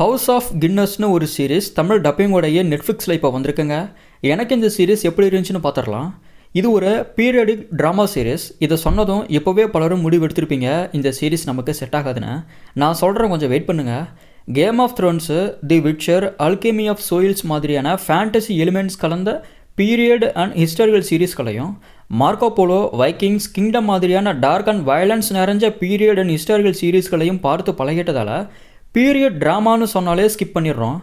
House of கின்னஸ்னு ஒரு series Tamil டப்பிங்கோடைய நெட்ஃப்ளிக்ஸில் இப்போ வந்திருக்குங்க. எனக்கு இந்த சீரிஸ் எப்படி இருந்துச்சுன்னு பார்த்துடலாம் இது ஒரு பீரியடிக் ட்ராமா சீரீஸ் இதை சொன்னதும் இப்போவே பலரும் முடிவு எடுத்திருப்பீங்க. இந்த சீரிஸ் நமக்கு செட் ஆகாதுன்னு. நான் சொல்கிறேன் கொஞ்சம் வெயிட் பண்ணுங்கள் game of thrones the witcher alchemy of souls மாதிரியான ஃபேண்டசி எலிமெண்ட்ஸ் கலந்த பீரியட் அண்ட் ஹிஸ்டாரிக்கல் சீரீஸ்களையும் மார்க்கோ போலோ வைக்கிங்ஸ் கிங்டம் மாதிரியான டார்க் அண்ட் வயலன்ஸ் நிறைஞ்ச பீரியட் அண்ட் ஹிஸ்டாரிக்கல் சீரீஸ்களையும் பார்த்து பழகிட்டதால் பீரியட் ட்ராமான்னு சொன்னாலே ஸ்கிப் பண்ணிடுறோம்.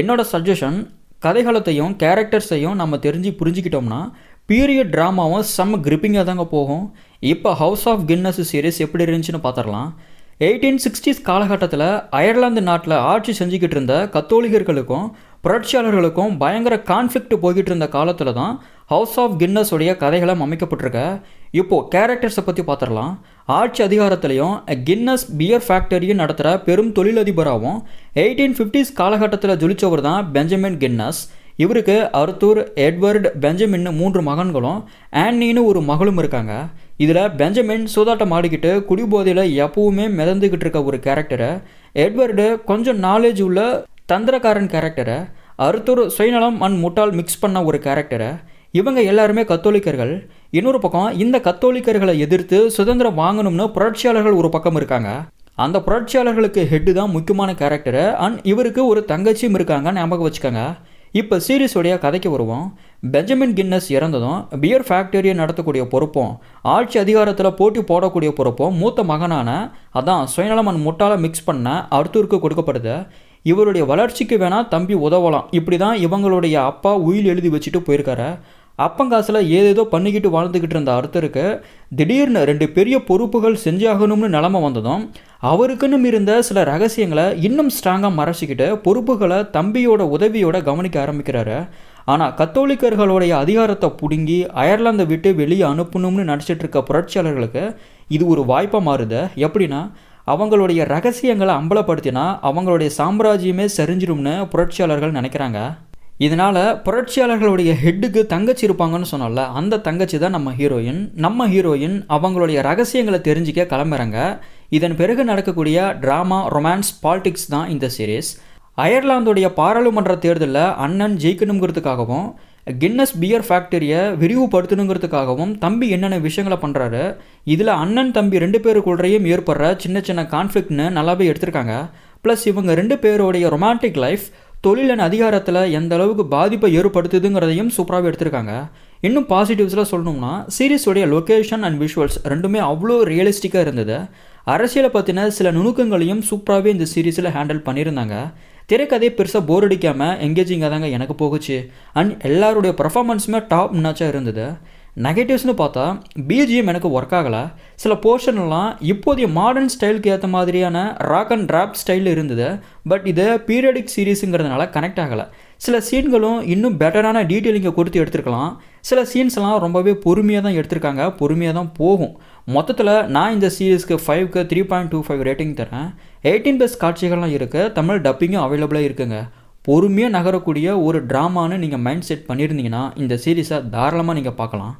என்னோட சஜஷன் கதைகளத்தையும் கேரக்டர்ஸையும் நம்ம தெரிஞ்சு புரிஞ்சுக்கிட்டோம்னா பீரியட் ட்ராமாவும் செம்ம கிரிப்பிங்காக தாங்க போகும். இப்போ ஹவுஸ் ஆஃப் கின்னஸ் சீரீஸ் எப்படி இருந்துச்சுன்னு பார்த்துடலாம் எயிட்டீன் சிக்ஸ்டீஸ் காலகட்டத்தில் அயர்லாந்து நாட்டில் ஆட்சி செஞ்சுக்கிட்டு இருந்த கத்தோலிகர்களுக்கும் புரட்சியாளர்களுக்கும் பயங்கர கான்ஃப்ளிக்ட் போய்கிட்டு இருந்த காலத்தில் தான் ஹவுஸ் ஆஃப் கின்னஸ் உடைய கதைகளும் அமைக்கப்பட்டிருக்க. இப்போது கேரக்டர்ஸை பற்றி பார்த்துடலாம் ஆட்சி அதிகாரத்திலையும் கின்னஸ் பியர் ஃபேக்டரியும் நடத்துகிற பெரும் தொழிலதிபராகவும் எயிட்டீன் ஃபிஃப்டிஸ் காலகட்டத்தில் ஜொலிச்சவர் தான் பெஞ்சமின் கின்னஸ் இவருக்கு அர்த்தூர் எட்வர்ட் பெஞ்சமின் மூன்று மகன்களும் ஆன்னின்னு ஒரு மகளும் இருக்காங்க. இதில் பெஞ்சமின் சூதாட்டம் ஆடிக்கிட்டு குடிபோதையில் எப்பவுமே மிதந்துக்கிட்டு இருக்க ஒரு கேரக்டரை எட்வர்டு கொஞ்சம் நாலேஜ் உள்ள தந்திரக்காரன் கேரக்டரை அர்த்தூர் சுயநலம் அண்ட் முட்டால் மிக்ஸ் பண்ண ஒரு கேரக்டரை இவங்க எல்லாருமே கத்தோலிக்கர்கள். இன்னொரு பக்கம் இந்த கத்தோலிக்கர்களை எதிர்த்து சுதந்திரம் வாங்கணும்னு புரட்சியாளர்கள் ஒரு பக்கம் இருக்காங்க. அந்த புரட்சியாளர்களுக்கு ஹெட்டு தான் முக்கியமான கேரக்டரு அண்ட் இவருக்கு ஒரு தங்கச்சியும் இருக்காங்க ஞாபகம் வச்சுக்கோங்க. இப்போ சீரீஸோடைய கதைக்கு வருவோம். பெஞ்சமின் கின்னஸ் இறந்ததும் பியர் ஃபேக்டரியை நடத்தக்கூடிய பொறுப்பும் ஆட்சி அதிகாரத்தில் போட்டி போடக்கூடிய பொறுப்பும் மூத்த மகனான அதான் சுயநலமன் முட்டால மிக்ஸ் பண்ண அர்த்தூருக்கு கொடுக்கப்படுது. இவருடைய வளர்ச்சிக்கு வேணால் தம்பி உதவலாம். இப்படி தான் இவங்களுடைய அப்பா உயில் எழுதி வச்சுட்டு போயிருக்காரு. அப்பங்காசில் ஏதேதோ பண்ணிக்கிட்டு வாழ்ந்துக்கிட்டு இருந்த அர்த்தருக்கு திடீர்னு ரெண்டு பெரிய பொறுப்புகள் செஞ்சாகணும்னு நிலமை வந்ததும் அவருக்குன்னு இருந்த சில ரகசியங்களை இன்னும் ஸ்ட்ராங்காக மறைச்சிக்கிட்டு பொறுப்புகளை தம்பியோட உதவியோட கவனிக்க ஆரம்பிக்கிறாரு. ஆனால் கத்தோலிக்கர்களுடைய அதிகாரத்தை பிடுங்கி அயர்லாந்தை விட்டு வெளியே அனுப்பணும்னு நினச்சிட்டு இருக்க புரட்சியாளர்களுக்கு இது ஒரு வாய்ப்பாக மாறுது. எப்படின்னா அவங்களுடைய ரகசியங்களை அம்பலப்படுத்தினா அவங்களுடைய சாம்ராஜ்யமே சரிஞ்சிரும்னு புரட்சியாளர்கள் நினைக்கிறாங்க. இதனால் புரட்சியாளர்களுடைய ஹெட்டுக்கு தங்கச்சி இருப்பாங்கன்னு சொன்னோம்ல அந்த தங்கச்சி தான் நம்ம ஹீரோயின் நம்ம ஹீரோயின் அவங்களுடைய ரகசியங்களை தெரிஞ்சிக்க கிளம்புறாங்க. இதன் பிறகு நடக்கக்கூடிய ட்ராமா ரொமான்ஸ் பாலிடிக்ஸ் தான் இந்த சீரீஸ் அயர்லாந்துடைய பாராளுமன்ற தேர்தலில் அண்ணன் ஜெயிக்கணுங்கிறதுக்காகவும் கின்னஸ் பியர் ஃபேக்டரியை விரிவுபடுத்தணுங்கிறதுக்காகவும் தம்பி என்னென்ன விஷயங்களை பண்ணுறாரு இதில் அண்ணன் தம்பி ரெண்டு பேருக்குள்ளேயும் ஏற்படுற சின்ன சின்ன கான்ஃப்ளிக்ட்னு நல்லாவே எடுத்திருக்காங்க. ப்ளஸ் இவங்க ரெண்டு பேருடைய ரொமான்டிக் லைஃப் தொழிலின் அதிகாரத்தில் எந்த அளவுக்கு பாதிப்பை ஏற்படுத்துதுங்கிறதையும் சூப்பராகவே எடுத்திருக்காங்க. இன்னும் பாசிட்டிவ்ஸில் சொல்லணும்னா சீரீஸோடைய லொக்கேஷன் அண்ட் விஷுவல்ஸ் ரெண்டுமே அவ்வளோ ரியலிஸ்டிக்காக இருந்தது. அரசியலை பற்றின சில நுணுக்கங்களையும் சூப்பராகவே இந்த சீரீஸில் ஹேண்டில் பண்ணியிருந்தாங்க. திரைக்கதையை பெருசாக போர் அடிக்காமல் எங்கேஜிங்காக தாங்க எனக்கு போகுச்சு. அண்ட் எல்லாருடைய பர்ஃபாமன்ஸுமே டாப் நாச்சாக இருந்தது. நெகட்டிவ்ஸ்னு பார்த்தா பிஜிஎம் எனக்கு ஒர்க் ஆகலை. சில போர்ஷன்லாம் இப்போதைய மாடர்ன் ஸ்டைலுக்கு ஏற்ற மாதிரியான ராக் அண்ட் ராப் ஸ்டைலில் இருந்தது. பட் இது பீரியடிக் சீரீஸுங்கிறதுனால கனெக்ட் ஆகலை. சில சீன்களும் இன்னும் பெட்டரான டீட்டெயிலிங்கை கொடுத்து எடுத்துருக்கலாம். சில சீன்ஸ்லாம் ரொம்பவே பொறுமையாக தான் எடுத்திருக்காங்க. பொறுமையாக தான் போகும். மொத்தத்தில் நான் இந்த சீரீஸ்க்கு ஃபைவ்க்கு three point two five rating தரேன். எயிட்டீன் ப்ளஸ் காட்சிகள்லாம் இருக்குது தமிழ் டப்பிங்கும் அவைலபிளாக இருக்குங்க. பொறுமையாக நகரக்கூடிய ஒரு ட்ராமான்னு நீங்கள் மைண்ட் செட் பண்ணியிருந்தீங்கன்னா இந்த சீரீஸை தாராளமாக நீங்கள் பார்க்கலாம்.